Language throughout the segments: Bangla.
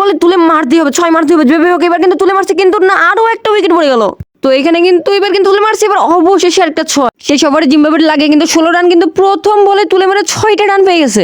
বলে তুলে মারতে হবে, ছয় মারতে হবে, যেভাবে হোক এবার কিন্তু তুলে মারছে, কিন্তু না আরও একটা উইকেট পড়ে গেল। তো এখানে কিন্তু এবার কিন্তু তুলে মারছে, এবার অবশেষে একটা ছয়। সেই সবার জিম্বাবের লাগে কিন্তু ষোলো রান কিন্তু প্রথম বলে তুলে মারে ছয়টা রান পেয়ে গেছে।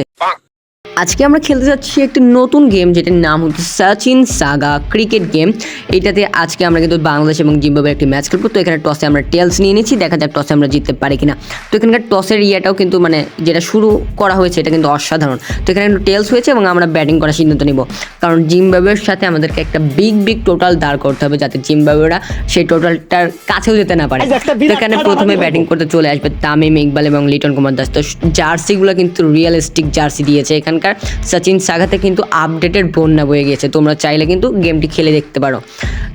আজকে আমরা খেলতে যাচ্ছি একটি নতুন গেম যেটার নাম হচ্ছে সচিন সাগা ক্রিকেট গেম এটাতে আজকে আমরা কিন্তু বাংলাদেশ এবং জিম্বাবুয়ের একটি ম্যাচ খেলব। তো এখানে টসে আমরা টেলস নিয়ে নিচ্ছি দেখা যাক টসে আমরা জিততে পারি কিনা। তো এখানকার টসের ইয়েটাও কিন্তু মানে যেটা শুরু করা হয়েছে এটা কিন্তু অসাধারণ। তো এখানে কিন্তু টেলস হয়েছে এবং আমরা ব্যাটিং করার সিদ্ধান্ত নিব। কারণ জিম্বাবুয়ের সাথে আমাদেরকে একটা বিগ বিগ টোটাল দাঁড় করতে হবে যাতে জিম্বাবুয়েরা সেই টোটালটার কাছেও যেতে না পারে। তো এখানে প্রথমে ব্যাটিং করতে চলে আসবে তামিম ইকবাল এবং লিটন কুমার দাস। তো জার্সিগুলো কিন্তু রিয়েলিস্টিক জার্সি দিয়েছে এখানকার। সচিন সাগাতে কিন্তু আপডেটেড বন্যা বয়ে গিয়েছে। তোমরা চাইলে কিন্তু গেমটি খেলে দেখতে পারো।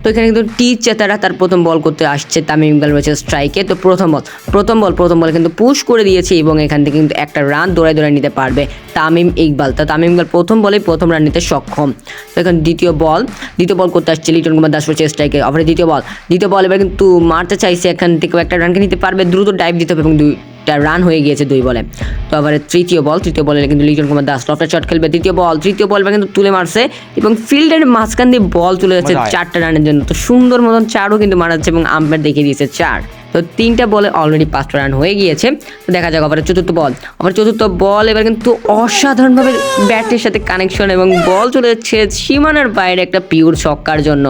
তো এখানে কিন্তু টি চেতারা তার প্রথম বল করতে আসছে। তামিম ইকবাল রয়েছে স্ট্রাইকে তো প্রথম বল প্রথম বল প্রথম বলে কিন্তু পুশ করে দিয়েছে এবং এখান থেকে কিন্তু একটা রান দৌড়ায় দৌড়ায় নিতে পারবে তামিম ইকবাল। তো তামিম ইকবাল প্রথম বলে প্রথম রান নিতে সক্ষম। তো এখন দ্বিতীয় বল দ্বিতীয় বল করতে আসছে লিটন কুমার দাস রয়েছে স্ট্রাইকে আবার দ্বিতীয় বল দ্বিতীয় বল এবার কিন্তু মারতে চাইছে। এখান থেকে একটা রানকে নিতে পারবে। দ্রুত ডাইভ দিতে হবে এবং দুইটা রান হয়ে গিয়েছে দুই বলে। তো আবার তৃতীয় বল তৃতীয় বলে কিন্তু লিটন কুমার দাস লফটা শট খেলবে। তৃতীয় বল তৃতীয় বল কিন্তু তুলে মারছে এবং ফিল্ডের মাঝখান দিয়ে বল তুলে যাচ্ছে চারটা রানের জন্য। তো সুন্দর মতন চারও কিন্তু মারা যাচ্ছে এবং আম্পায়ার দেখিয়ে দিয়েছে চার। তো তিনটা বলে অলরেডি পাঁচটা রান হয়ে গিয়েছে। তো দেখা যাক আবার চতুর্থ বল আবার চতুর্থ বল এবার কিন্তু অসাধারণভাবে ব্যাটের সাথে কানেকশন এবং বল চলে যাচ্ছে সীমানার বাইরে একটা পিওর ছক্কার জন্য।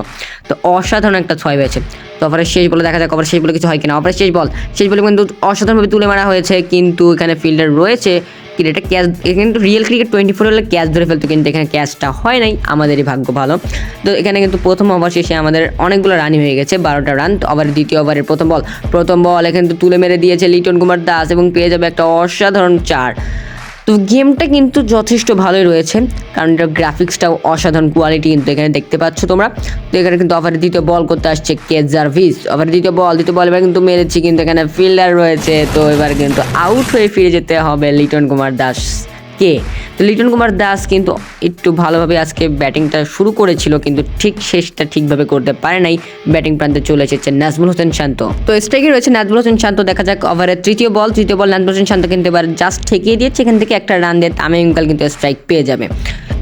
তো অসাধারণ একটা ছয় হয়েছে। তো আবার শেষ বলে দেখা যাক আবার শেষ বলে কিছু হয় কিনা। আবার শেষ বল শেষ বলে কিন্তু অসাধারণভাবে তুলে মারা হয়েছে, কিন্তু এখানে ফিল্ডার রয়েছে। এটা ক্যাচ কিন্তু রিয়েল ক্রিকেট টোয়েন্টি ফোর হলে ক্যাচ ধরে ফেলতো, কিন্তু এখানে ক্যাচটা হয় নাই, আমাদেরই ভাগ্য ভালো। তো এখানে কিন্তু প্রথম ওভার শেষে আমাদের অনেকগুলো রানই হয়ে গেছে, বারোটা রান আবার দ্বিতীয় ওভারের প্রথম বল প্রথম বল এখানে তুলে মেরে দিয়েছে লিটন কুমার দাস এবং পেয়ে যাবে একটা অসাধারণ চার। তো গেমটা কিন্তু যথেষ্ট ভালোই রয়েছে, কারণ এটা গ্রাফিক্সটাও অসাধারণ কোয়ালিটি কিন্তু এখানে দেখতে পাচ্ছ তোমরা। তো এখানে কিন্তু অফারে দ্বিতীয় বল করতে আসছে কে জার্ভিস। অফারে দ্বিতীয় বল দ্বিতীয় বল এবার কিন্তু মেরেছি, কিন্তু এখানে ফিল্ডার রয়েছে, তো এবার কিন্তু আউট হয়ে ফিরে যেতে হবে লিটন কুমার দাস। কে তো লিটন কুমার দাস কিন্তু একটু ভালোভাবে আজকে ব্যাটিংটা শুরু করেছিল, কিন্তু ঠিক শেষটা ঠিকভাবে করতে পারে নাই। ব্যাটিং প্রান্তে চলে এসেছে নাজমুল হোসেন শান্ত। তো স্ট্রাইকে রয়েছে নাজমুল হোসেন শান্ত, দেখা যাক ওভারের তৃতীয় বল তৃতীয় বল নাজমুল হোসেন শান্ত কিন্তু এবার জাস্ট ঠেকিয়ে দিয়েছে, এখান থেকে একটা রান দিয়ে তামিম কিন্তু স্ট্রাইক পেয়ে যাবে।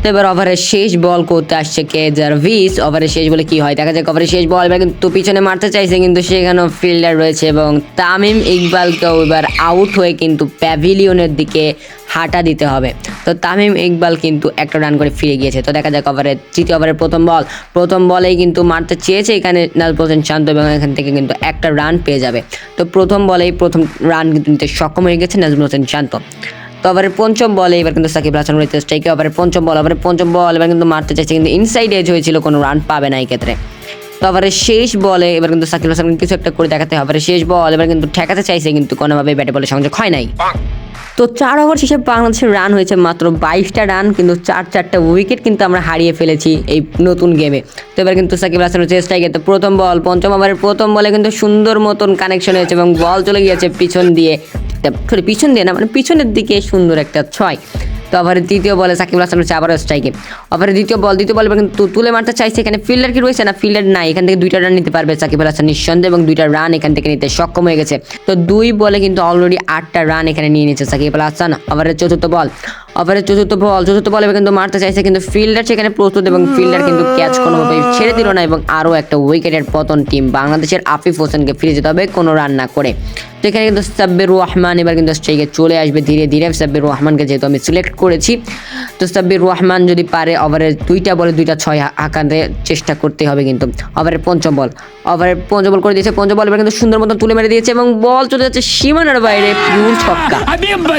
তো এবার ওভারের শেষ বল করতে আসছে কে জার্ভিস ওভারের শেষ বলে কি হয়? দেখা যাক ওভারের শেষ বল এবার কিন্তু পিছনে মারতে চাইছে, কিন্তু সেখানেও ফিল্ডার রয়েছে এবং তামিম ইকবালকেও এবার আউট হয়ে কিন্তু প্যাভিলিয়নের দিকে হাঁটা দিতে হবে। তো তামিম ইকবাল কিন্তু একটা রান করে ফিরে গিয়েছে। তো দেখা যাক ওভারের তৃতীয় ওভারের প্রথম বল প্রথম বলেই কিন্তু মারতে চেয়েছে এখানে হোসেন শান্ত এবং এখান থেকে কিন্তু একটা রান পেয়ে যাবে। তো প্রথম বলেই প্রথম রান কিন্তু নিতে সক্ষম হয়ে গেছে নাজমুল হোসেন শান্ত। তো ওভারের পঞ্চম বলে এবার কিন্তু সাকিব হাসান রয়েছে স্ট্রাইকে ওভারের পঞ্চম বল ওভারের পঞ্চম বল এবার কিন্তু মারতে চাইছে কিন্তু ইনসাইড এজ হয়েছিল কোনো রান পাবে না এই ক্ষেত্রে তো আবার শেষ বলে এবার কিন্তু সাকিব হাসান কিছু একটা করে দেখাতে হবে। শেষ বল এবার কিন্তু ঠেকাতে চাইছে কিন্তু কোনোভাবে ব্যাটে বলে সংযোগ হয় নাই। তো চার ওভার শেষে বাংলাদেশের রান হয়েছে মাত্র বাইশটা রান কিন্তু চার চারটা উইকেট কিন্তু আমরা হারিয়ে ফেলেছি এই নতুন গেমে তো এবার কিন্তু সাকিব হাসান হচ্ছে স্ট্রাইকে তো প্রথম বল পঞ্চম ওভারের প্রথম বলে কিন্তু সুন্দর মতন কানেকশন হয়েছে এবং বল চলে গিয়েছে পিছন দিয়ে। সরি, পিছন দিয়ে না মানে পিছনের দিকে সুন্দর একটা ছয়। তো ওভারের দ্বিতীয় বলে সাকিব হাসান হচ্ছে আবারও স্ট্রাইকে ওভারের দ্বিতীয় বল দ্বিতীয় বল কিন্তু তুলে মারতে চাইছে এখানে ফিল্ডার কি রয়েছে না ফিল্ডার নাই। এখান থেকে দুইটা রান নিতে পারবে সাকিব হাসান নিঃসন্দেহে এবং দুইটা রান এখান থেকে নিতে সক্ষম হয়ে গেছে। তো দুই বলে কিন্তু অলরেডি আটটা রান এখানে নিয়ে নিয়েছে সাকিব আল হাসান। ওভারের চতুর্থ বল ওভারের চতুর্থ বল চতুর্থ বল এবার কিন্তু মারতে চাইছে কিন্তু ফিল্ডার সেখানে প্রস্তুত এবং ফিল্ডার কিন্তু ক্যাচ কোনোভাবে ছেড়ে দিল না এবং আরও একটা উইকেটের পতন টিম বাংলাদেশের আফিফ হোসেনকে ফিরে যেতে হবে কোনো রান না করে। তো এখানে কিন্তু সাব্বির রহমান এবার কিন্তু স্ট্রাইকে চলে আসবে ধীরে ধীরে। সাব্বির রহমানকে যেহেতু আমি সিলেক্ট করেছি তো সাব্বির রহমান যদি পারে ওভারের দুইটা বলে দুইটা ছয় হাঁকাতে চেষ্টা করতে হবে কিন্তু। ওভারের পঞ্চম বল ওভারের পঞ্চম বল করে দিয়েছে পঞ্চম বল এবার কিন্তু সুন্দর মতন তুলে মেরে দিয়েছে এবং বল চলে যাচ্ছে সীমানার বাইরে পিউর ছক্কা।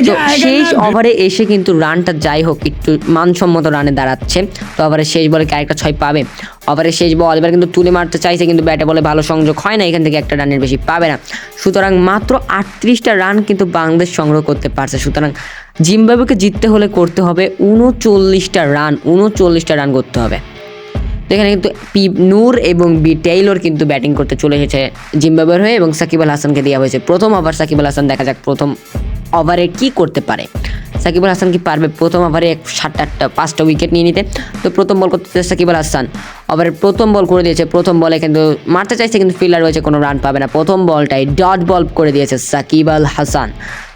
তো শেষ ওভারে এসে কিন্তু রানটা যাই হোক, একটু মানসম্মত রানে দাঁড়াচ্ছে। তো ওভারের শেষ বলে কি ছয় পাবে? ওভারের শেষ বল, এবার কিন্তু তুলে মারতে চাইছে, কিন্তু ব্যাটে বলে ভালো সংযোগ হয় না, এখান থেকে একটা রানের বেশি পাবে না। সুতরাং মাত্র আটত্রিশটা রান কিন্তু বাংলাদেশ সংগ্রহ করতে পারছে। সুতরাং জিম্বাবুকে জিততে হলে করতে হবে উনচল্লিশটা রান উনচল্লিশটা রান করতে হবে। এখানে কিন্তু পি নূর এবং বি টেইলর কিন্তু ব্যাটিং করতে চলে এসেছে জিম্বাবুয়ের হয়ে এবং সাকিব আল হাসানকে দেওয়া হয়েছে প্রথম ওভার। সাকিব আল হাসান দেখা যাক প্রথম ওভারে কি করতে পারে। সাকিব আল হাসান কি পারবে? প্রথম ওভারে এক সাত, আটটা, পাঁচটা উইকেট নিয়ে নিতে। তো প্রথম বল করতে সাকিব আল হাসান। ওভারের প্রথম বল করে দিয়েছে, প্রথম বলে কিন্তু মারতে চাইছে, কিন্তু ফিল্ডার রয়েছে, কোনো রান পাবে না। প্রথম বলটাই ডট বল করে দিয়েছে সাকিব আল হাসান।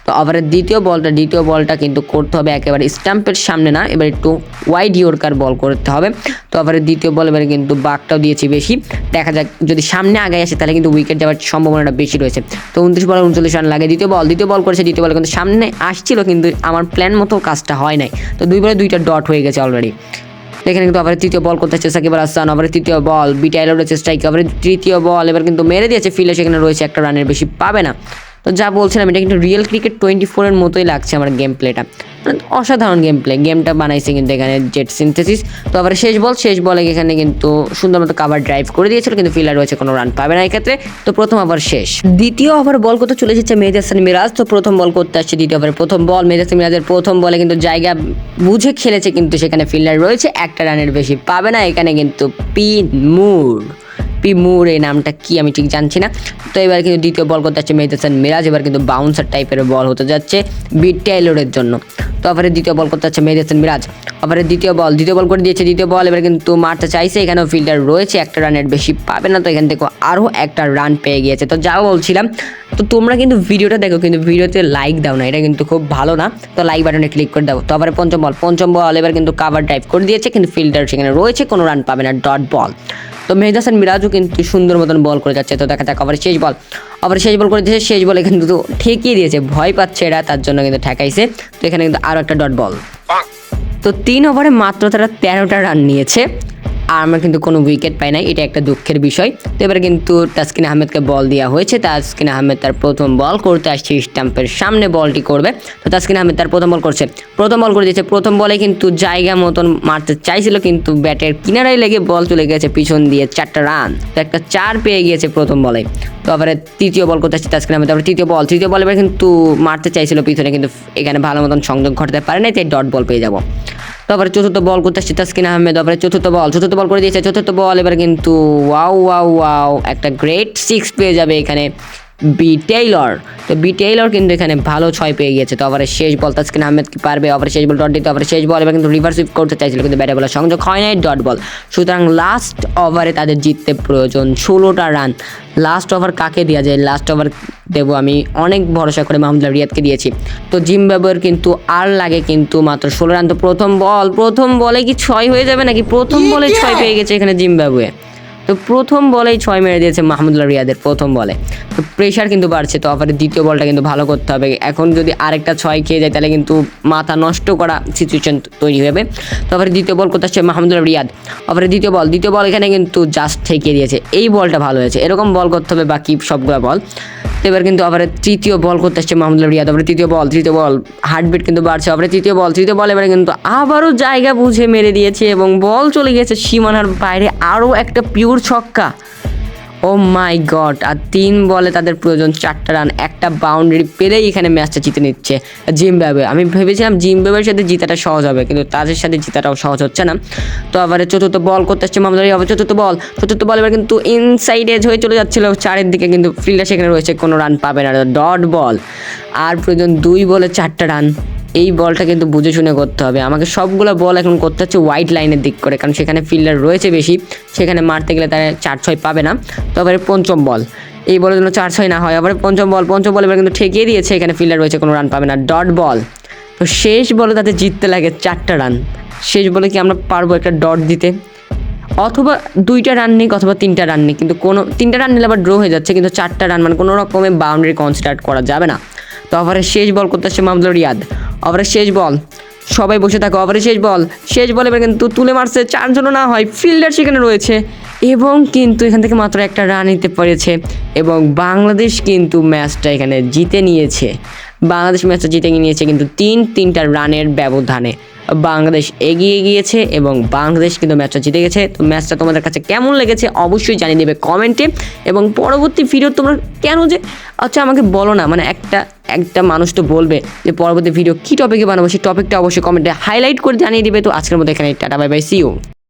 তো ওভারের দ্বিতীয় বলটা দ্বিতীয় বলটা কিন্তু করতে হবে একেবারে স্টাম্পের সামনে না, এবার একটু ওয়াইড ইয়র্কার বল করতে হবে। তো ওভারের দ্বিতীয় বল এবারে কিন্তু বাঘটাও দিয়েছি বেশি। দেখা যাক, যদি সামনে আগে আসে তাহলে কিন্তু উইকেট যাওয়ার সম্ভাবনাটা বেশি রয়েছে। তো উনত্রিশ বল, উনচল্লিশ রান লাগে। দ্বিতীয় বল দ্বিতীয় বল করেছে, দ্বিতীয় বল কিন্তু সামনে আসছিল, কিন্তু আমার প্ল্যান মতো কাজটা হয় নাই। তো দুই বলে দুইটা ডট হয়ে গেছে অলরেডি এখানে কিন্তু আবার তৃতীয় বল করতে হচ্ছে সাকিব আল হাসান। আবার তৃতীয় বল বিটা এলো রয়েছে স্ট্রাইক আবার তৃতীয় বল এবার কিন্তু মেরে দিয়েছে। ফিল্ডে সেখানে রয়েছে, একটা রানের বেশি পাবে না। তো যা বলছিলাম এটা কিন্তু রিয়েল ক্রিকেট টোয়েন্টি ফোরের মতোই লাগছে আমার গেম প্লেটা অসাধারণ গেম প্লে গেমটা বানাইছে কিন্তু এখানে জেট সিনথেসিস তো আবার শেষ বল, শেষ বলে এখানে কিন্তু সুন্দর মতো কাভার ড্রাইভ করে দিয়েছিল, কিন্তু ফিল্ডার রয়েছে, কোনো রান পাবে না এক্ষেত্রে। তো প্রথম ওভার শেষ। দ্বিতীয় ওভার বল করতে চলে এসেছে মেহেদি হাসান মিরাজ। তো প্রথম বল করতে আসছে দ্বিতীয় ওভারে প্রথম বল মেহেদি হাসান মিরাজের প্রথম বলে কিন্তু জায়গা বুঝে খেলেছে, কিন্তু সেখানে ফিল্ডার রয়েছে। একটা রানের বেশি পাবে না, এখানে কিন্তু পি মুর পি মুর এই নামটা কি আমি ঠিক জানছি না। তো এবার কিন্তু দ্বিতীয় বল করতে যাচ্ছে মেহেদি হাসান মিরাজ। এবার কিন্তু বাউন্সার টাইপের বল হতে যাচ্ছে বি টেইলরের জন্য। তো ওভারে দ্বিতীয় বল করতে হচ্ছে মেহেদি হাসান মিরাজ। ওভারে দ্বিতীয় বল দ্বিতীয় বল করে দিয়েছে দ্বিতীয় বল, এবার কিন্তু মারতে চাইছে। এখানেও ফিল্ডার রয়েছে, একটা রানের বেশি পাবে না, তো এখান থেকে আরও একটা রান পেয়ে গিয়েছে। তো যা বলছিলাম, তো তোমরা কিন্তু ভিডিওটা দেখো, কিন্তু ভিডিওতে লাইক দাও না, এটা কিন্তু খুব ভালো না। তো লাইক বাটনে ক্লিক করে দাও। তো আবার পঞ্চম বল পঞ্চম বল এবার কিন্তু কাভার ড্রাইভ করে দিয়েছে, কিন্তু ফিল্ডার সেখানে রয়েছে, কোনো রান পাবে না ডট বল তো মেহেদ হাসান মিরাজও কিন্তু সুন্দর মতন বল করে যাচ্ছে। তো দেখা যাক আবার শেষ বল। আবার শেষ বল করে দিয়েছে শেষ বলে কিন্তু তো ঠেকিয়ে দিয়েছে ভয় পাচ্ছে এরা তার জন্য কিন্তু ঠেকাইছে। তো এখানে কিন্তু আরও একটা ডট বল। তো তিন ওভারে মাত্র তারা তেরোটা রান নিয়েছে। আর আমরা কিন্তু কোনো উইকেট পাই নাই, এটা একটা দুঃখের বিষয়। তো এবারে কিন্তু তাসকিন আহমেদকে বল দেওয়া হয়েছে। তাসকিন আহমেদ তার প্রথম বল করতে আসছে স্টাম্পের সামনে, বলটি করবে। তো তাসকিন আহমেদ তার প্রথম বল করছে। প্রথম বল করে দিয়েছে। প্রথম বলে কিন্তু জায়গা মতন মারতে চাইছিল, কিন্তু ব্যাটের কিনারায় লেগে বল চলে গেছে পিছন দিয়ে চারটা রান। তো একটা চার পেয়ে গিয়েছে প্রথম বলে। তো আবার তৃতীয় বল করতে আসছে তাসকিন আহমেদ। তারপরে তৃতীয় বল। তৃতীয় বল এবার কিন্তু মারতে চাইছিল পিছনে, কিন্তু এখানে ভালো মতন সংযোগ ঘটাতে পারে নাই, তাই ডট বল পেয়ে যাব। তারপরে চতুর্থ বল করতে আসছে তাসকিন আহমেদ, তারপরে চতুর্থ বল চতুর্থ বল করে দিয়েছে, চতুর্থ বল এবার কিন্তু ওয়াও ওয়াও ওয়াও একটা গ্রেট সিক্স পেয়ে যাবে এখানে। B Taylor. তো বি টেইলর কিন্তু এখানে ভালো ছয় পেয়ে গিয়েছে। তো আবার শেষ বল তাসকিন আহমেদ কি পারবে? আবার শেষ বল ডট দিতে আবার শেষ বল এবার কিন্তু রিভার্স সুইপ করতে চাইছিল কিন্তু ব্যাটে বলার সংযোগ হয় নাই ডট বল সুতরাং লাস্ট ওভারে তাদের জিততে প্রয়োজন ষোলোটা রান লাস্ট ওভার কাকে দেওয়া যায়? লাস্ট ওভার দেবো আমি অনেক ভরসা করে মাহমুদুল্লাহ রিয়াদকে দিয়েছি। তো জিম্বাবুয়ের কিন্তু আর লাগে কিন্তু মাত্র ষোলো রান তো প্রথম বল প্রথম বলে কি ছয় হয়ে যাবে নাকি? প্রথম বলে ছয় পেয়ে গেছে এখানে জিম্বাবুয়ে। তো প্রথম বলেই ছয় মেরে দিয়েছে মাহমুদুল্লাহ রিয়াদের প্রথম বলে। তো প্রেশার কিন্তু বাড়ছে, তো আবার দ্বিতীয় বলটা কিন্তু ভালো করতে হবে। এখন যদি আরেকটা ছয় খেয়ে যায়, তাহলে কিন্তু মাথা নষ্ট করা সিচুয়েশন তৈরি হবে তো আবার দ্বিতীয় বল করতে আসছে? মাহমুদুল্লাহ রিয়াদ। আবার দ্বিতীয় বল দ্বিতীয় বল এখানে কিন্তু জাস্ট ঠেকিয়ে দিয়েছে। এই বলটা ভালো হয়েছে। এরকম বল করতে হবে বাকি সবগুলো বল। এবার কিন্তু আবার তৃতীয় বল করতে আসছে মাহমুদুল্লাহ রিয়াদ। আবার তৃতীয় বল তৃতীয় বল হার্টবিট কিন্তু বাড়ছে। আবার তৃতীয় বল তৃতীয় বল এবারে কিন্তু আবারও জায়গা বুঝে মেরে দিয়েছে এবং বল চলে গেছে সীমানার বাইরে। আরও একটা পিওর ছক্কা। ও মাই গড আর তিন বলে তাদের প্রয়োজন চারটা রান, একটা বাউন্ডারি পেলেই এখানে ম্যাচটা জিতে নিচ্ছে জিম্বাবে আমি ভেবেছিলাম জিম্বাবের সাথে জিতাটা সহজ হবে, কিন্তু তাদের সাথে জিতাটাও সহজ হচ্ছে না। তো আবার চতুর্থ বল করতে আসছে আলী আবার চতুর্থ বল চতুর্থ বল এবার কিন্তু ইনসাইড এজ হয়ে চলে যাচ্ছিল চারের দিকে কিন্তু ফিল্ডার সেখানে রয়েছে, কোনো রান পাবে না ডট বল আর প্রয়োজন দুই বলে চারটা রান এই বলটা কিন্তু বুঝে শুনে করতে হবে। আমাকে সবগুলো বল এখন করতে হচ্ছে হোয়াইট লাইনের দিক করে, কারণ সেখানে ফিল্ডার রয়েছে বেশি, সেখানে মারতে গেলে তারা চার ছয় পাবে না। তবে পঞ্চম বল, এই বলের জন্য চার ছয় না হয়। আবার পঞ্চম বল পঞ্চম বল এবার কিন্তু ঠেকিয়ে দিয়েছে, এখানে ফিল্ডার রয়েছে, কোনো রান পাবে না। ডট বল তো শেষ বলে তাতে জিততে লাগে চারটা রান শেষ বলে কি আমরা পারব একটা ডট দিতে? অথবা দুইটা রান নিক অথবা তিনটা রান নিক, কিন্তু কোনো, তিনটা রান নিলে আবার ড্র হয়ে যাচ্ছে, কিন্তু চারটা রান মানে কোনো রকমের বাউন্ডারি কনসিডার করা যাবে না। তো ওভারের শেষ বল করতে আসছে মাহমুদুল রিয়াদ। ওভারের শেষ বল। সবাই বসে থাকো, ওভারের শেষ বল। শেষ বল এবার কিন্তু তুলে মারছে, চারজনও না হয়, ফিল্ডার সেখানে রয়েছে। এবং কিন্তু এখান থেকে মাত্র একটা রান নিতে পেরেছে। এবং বাংলাদেশ কিন্তু ম্যাচটা এখানে জিতে নিয়েছে। বাংলাদেশ ম্যাচটা জিতে নিয়েছে কিন্তু তিন, তিনটা রানের ব্যবধানে। বাংলাদেশ এগিয়ে গিয়েছে এবং বাংলাদেশ কিন্তু ম্যাচটা জিতে গেছে। তো ম্যাচটা তোমাদের কাছে কেমন লেগেছে অবশ্যই জানিয়ে দেবে কমেন্টে। এবং পরবর্তী ভিডিও তোমরা কেন যে আচ্ছা আমাকে বলো না মানে একটা একটা মানুষ তো বলবে যে পরবর্তী ভিডিও কী টপিকে বানাবো, সেই টপিকটা অবশ্যই কমেন্টে হাইলাইট করে জানিয়ে দিবে। তো আজকের মধ্যে এখানে tata bye bye see you